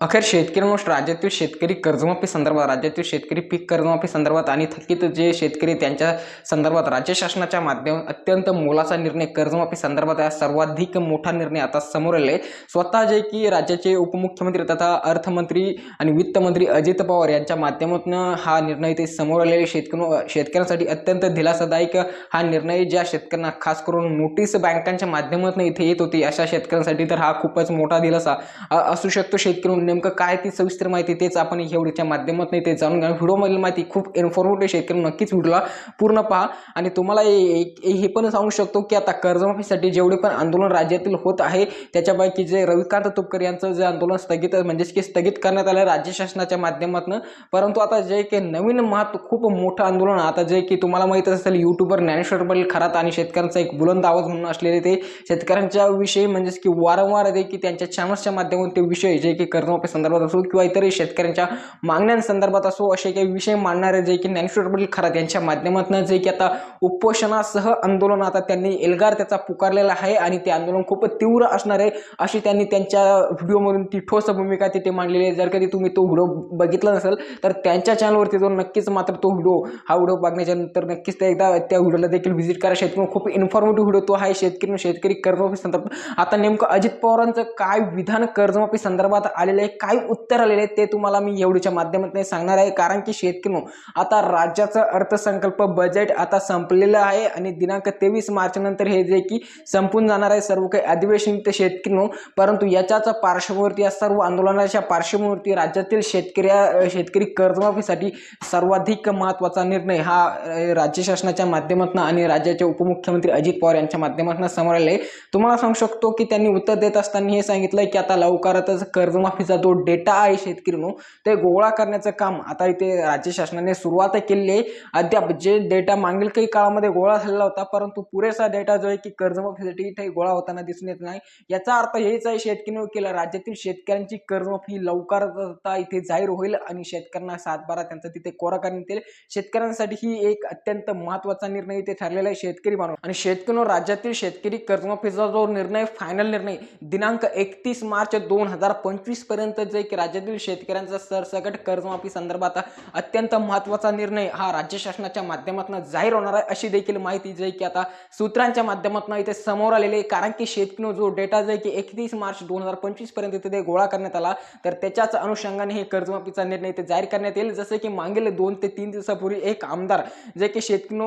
अखेर शेतकऱ्यांनो राज्यातील शेतकरी कर्जमाफी संदर्भात राज्यातील शेतकरी पीक कर्जमाफी संदर्भात आणि थकीत जे शेतकरी त्यांच्या संदर्भात राज्य शासनाच्या माध्यम अत्यंत मोलाचा निर्णय कर्जमाफी संदर्भात हा सर्वाधिक मोठा निर्णय आता समोर आले स्वतः जे की राज्याचे उपमुख्यमंत्री तथा अर्थमंत्री आणि वित्तमंत्री अजित पवार यांच्या माध्यमातून हा निर्णय ते समोर आलेले शेतकरी शेतकऱ्यांसाठी अत्यंत दिलासादायक हा निर्णय ज्या शेतकऱ्यांना खास करून नोटीस बँकांच्या माध्यमातून इथे येत होती अशा शेतकऱ्यांसाठी तर हा खूपच मोठा दिलासा असू शकतो. शेतकरी नेमकं काय ती सविस्तर माहिती तेच आपण ह्या व्हिडिओच्या माध्यमातून ते जाणून घ्या व्हिडिओमधील माहिती खूप इन्फॉर्मेटिव्ह शेतकरी नक्कीच व्हिडिओला पूर्ण पहा. आणि तुम्हाला हे हे पण सांगू शकतो की आता कर्जमाफीसाठी जेवढे पण आंदोलन राज्यातील होत आहे त्याच्यापैकी जे रविकांत तुपकर यांचं जे आंदोलन स्थगित म्हणजेच की स्थगित करण्यात आलं राज्य शासनाच्या माध्यमातून. परंतु आता जे की नवीन महत्त्व खूप मोठं आंदोलन आता जे की तुम्हाला माहीत असेल युट्यूबर ज्ञानेश्वर पाटील खरात आणि शेतकऱ्यांचा एक बुलंद आवाज म्हणून असलेले ते शेतकऱ्यांच्या विषयी म्हणजेच की वारंवार ते की त्यांच्या चॅनल्सच्या माध्यमातून ते विषय जे की कर्ज संदर्भात असो किंवा इतरही शेतकऱ्यांच्या मागण्यांसंदर्भात असो असे काही विषय मांडणारे जे की ज्ञानेश्वर पाटील खरात यांच्या माध्यमातून जे की आता उपोषणासह आंदोलन आता त्यांनी एल्गार त्याचा पुकारलेला आहे आणि ते आंदोलन खूप तीव्र असणार आहे अशी त्यांनी त्यांच्या व्हिडिओमधून ती ठोस भूमिका तिथे मांडलेली आहे. जर कधी तुम्ही तो व्हिडिओ बघितला नसेल तर त्यांच्या चॅनलवरती जो नक्कीच मात्र तो व्हिडिओ हा व्हिडिओ बघण्याच्या नंतर नक्कीच त्या एकदा त्या व्हिडिओला देखील व्हिजिट करा. शेतकरी खूप इन्फॉर्मेटिव्ह व्हिडिओ तो आहे. शेतकरी शेतकरी कर्जमाफी संदर्भात आता नेमकं अजित पवारांचं काय विधान कर्जमाफी संदर्भात आलेलं आहे काय उत्तर आलेले ते तुम्हाला मी एवढीच्या माध्यमातून सांगणार आहे. कारण की शेतकरी आता राज्याचा अर्थसंकल्प बजेट आता संपलेलं आहे आणि दिनांक तेवीस मार्च नंतर हे जे की संपून जाणार आहे सर्व काही अधिवेशन ते शेतकरी. परंतु याच्याच पार्श्वभूमीवरती या सर्व आंदोलनाच्या पार्श्वभूमीवरती राज्यातील शेतकऱ्या शेतकरी कर्जमाफीसाठी सर्वाधिक महत्त्वाचा निर्णय हा राज्य शासनाच्या माध्यमातून आणि राज्याचे उपमुख्यमंत्री अजित पवार यांच्या माध्यमातून समोर आले तुम्हाला सांगू शकतो की त्यांनी उत्तर देत असताना हे सांगितलं की आता लवकरातच कर्जमाफीचा जो डेटा आहे शेतकरीनो ते गोळा करण्याचं काम आता इथे राज्य शासनाने सुरुवात केलेली आहे. अद्याप जे डेटा मागील काही काळामध्ये गोळा झालेला होता परंतु पुरेसा डेटा जो आहे की कर्जमाफीसाठी इथे गोळा होताना दिसून येत नाही. याचा अर्थ हेच आहे शेतकरी केला राज्यातील शेतकऱ्यांची कर्जमाफी लवकरच इथे जाहीर होईल आणि शेतकऱ्यांना सातबारा त्यांचा तिथे कोरा करण्यात येईल. शेतकऱ्यांसाठी ही एक अत्यंत महत्त्वाचा निर्णय इथे ठरलेला आहे शेतकरी मानून आणि शेतकरी राज्यातील शेतकरी कर्जमाफीचा जो निर्णय फायनल निर्णय दिनांक एकतीस मार्च दोन हजार पंचवीसपर्यंत जे की राज्यातील शेतकऱ्यांचा सरसकट कर्जमाफी संदर्भात अत्यंत महत्त्वाचा निर्णय हा राज्य शासनाच्या माध्यमातून जाहीर होणार आहे अशी देखील माहिती जे की आता सूत्रांच्या माध्यमातून इथे समोर आलेली आहे. कारण की शेतकरी जो डेटा जे की एकतीस मार्च दोन हजार पंचवीसपर्यंत तिथे गोळा करण्यात आला तर त्याच्याच अनुषंगाने हे कर्जमाफीचा निर्णय ते जाहीर करण्यात येईल. जसं की मागील दोन ते तीन दिवसापूर्वी एक आमदार जे की शेतकरी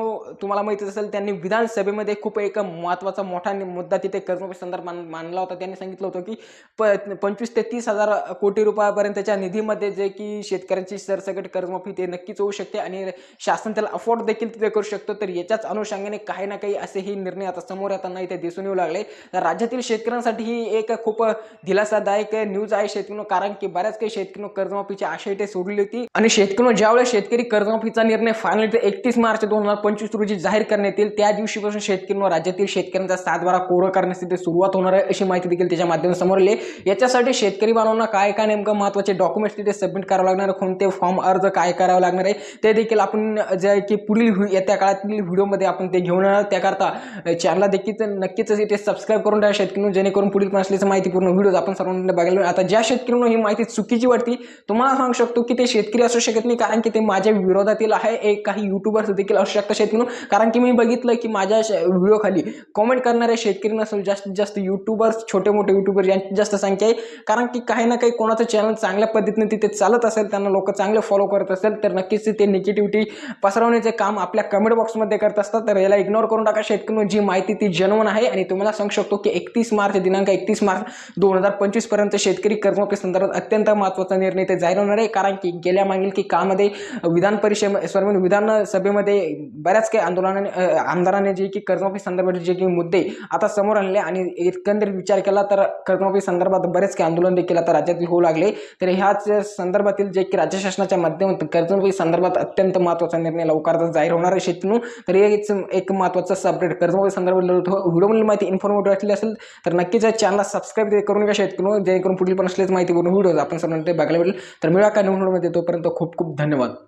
तुम्हाला माहिती असेल त्यांनी विधानसभेमध्ये खूप एक महत्त्वाचा मोठा मुद्दा तिथे कर्जमाफी संदर्भात मानला मांडला होता. त्यांनी सांगितलं होतं की प पंचवीस ते तीस हजार कोटी रुपयापर्यंतच्या निधीमध्ये जे की शेतकऱ्यांची सरसकट कर्जमाफी ते नक्कीच होऊ शकते आणि शासन त्याला अफोर्ड देखील तिथे करू शकतो. तर याच्याच अनुषंगाने काही ना काही असेही निर्णय आता समोर येताना इथे दिसून येऊ लागले. तर राज्यातील शेतकऱ्यांसाठी ही एक खूप दिलासादायक न्यूज आहे शेतकऱ्यांना कारण की बऱ्याच काही शेतकऱ्यांना कर्जमाफीची आशा इथे सोडली होती. आणि शेतकरी ज्यावेळेस शेतकरी कर्जमाफीचा निर्णय फायनल एकतीस मार्च दोन हजार पंचवीस रोजी जाहीर करण्यात येईल त्या दिवशीपासून शेतकरी राज्यातील शेतकऱ्यांचा सातबारा कोरं करण्यास तिथे सुरुवात होणार आहे अशी माहिती देखील त्याच्या माध्यमातून समोर आली याच्यासाठी शेतकरी बांधवांना काय काय नेमकं महत्त्वाचे डॉक्युमेंट्स तिथे सबमिट करावं लागणार कोणते फॉर्म अर्ज काय करावं लागणार आहे ते देखील आपण जे आहे की पुढील येत्या काळातील व्हिडिओमध्ये आपण ते घेऊन येणार त्याकरता चॅनलला देखील नक्कीच इथे सबस्क्राईब करून ठेवा शेतकरी जेणेकरून पुढील पण असल्याचं माहितीपूर्ण व्हिडिओ आपण सर्वांना बघायला आता ज्या शेतकऱ्यांना ही माहिती चुकीची वाटती तुम्हाला सांगू शकतो की ते शेतकरी असू शकत नाही कारण की ते माझ्या विरोधातील आहे. एक काही युट्यूबर्स देखील असू शकतात शेतकरी कारण की मी बघितलं की माझ्या व्हिडिओ खाली कमेंट करणारे शेतकरी नसून जास्तीत जास्त युट्यूबर्स छोटे मोठे युट्यूबर यांची जास्त संख्या आहे. कारण की काही ना काही कोणाचं चॅनल चांगल्या पद्धतीने तिथे चालत असेल त्यांना लोक चांगले फॉलो करत असेल तर नक्कीच ते निगेटिव्हिटी पसरवण्याचे काम आपल्या कमेंट बॉक्समध्ये करत असतात. तर याला इग्नोर करून टाका. शेतकरी जी माहिती ती जनवन आहे आणि तुम्हाला सांगू शकतो की एकतीस मार्च दिनांक एकतीस मार्च दोन हजार पंचवीसपर्यंत शेतकरी कर्जमाफी संदर्भात अत्यंत महत्त्वाचा निर्णय ते जाहीर होणार आहे. कारण की गेल्या मागील की कामध्ये विधान परिषद सॉरी म्हणजे विधानसभेमध्ये बऱ्याच काही आंदोलनाने आमदाराने आमदारांनी जे की कर्जमाफी संदर्भात जे काही मुद्दे आता समोर आणले आणि एकंदरीत विचार केला तर कर्जमाफी संदर्भात बरेच काही आंदोलन देखील आता राज्यात होऊ लागले. तर ह्याच संदर्भातील जे की राज्य शासनाच्या माध्यमातून कर्जमाफी संदर्भात अत्यंत महत्त्वाचा निर्णय लवकरच जाहीर होणार आहे शेतकरी तर हेच एक महत्त्वाचं अपडेट कर्जमाफी संदर्भात व्हिडिओमधील माहिती इन्फॉर्मेटिव्ह वाटली असेल तर नक्कीच चॅनलला सबस्क्राईब करून घ्या शेतकरी जेणेकरून पुढील पण असलेच माहिती करून व्हिडिओज आपण सर्वांना ते बघायला मिळेल तर मिळा का निवडणूकमध्ये तोपर्यंत खूप खूप धन्यवाद.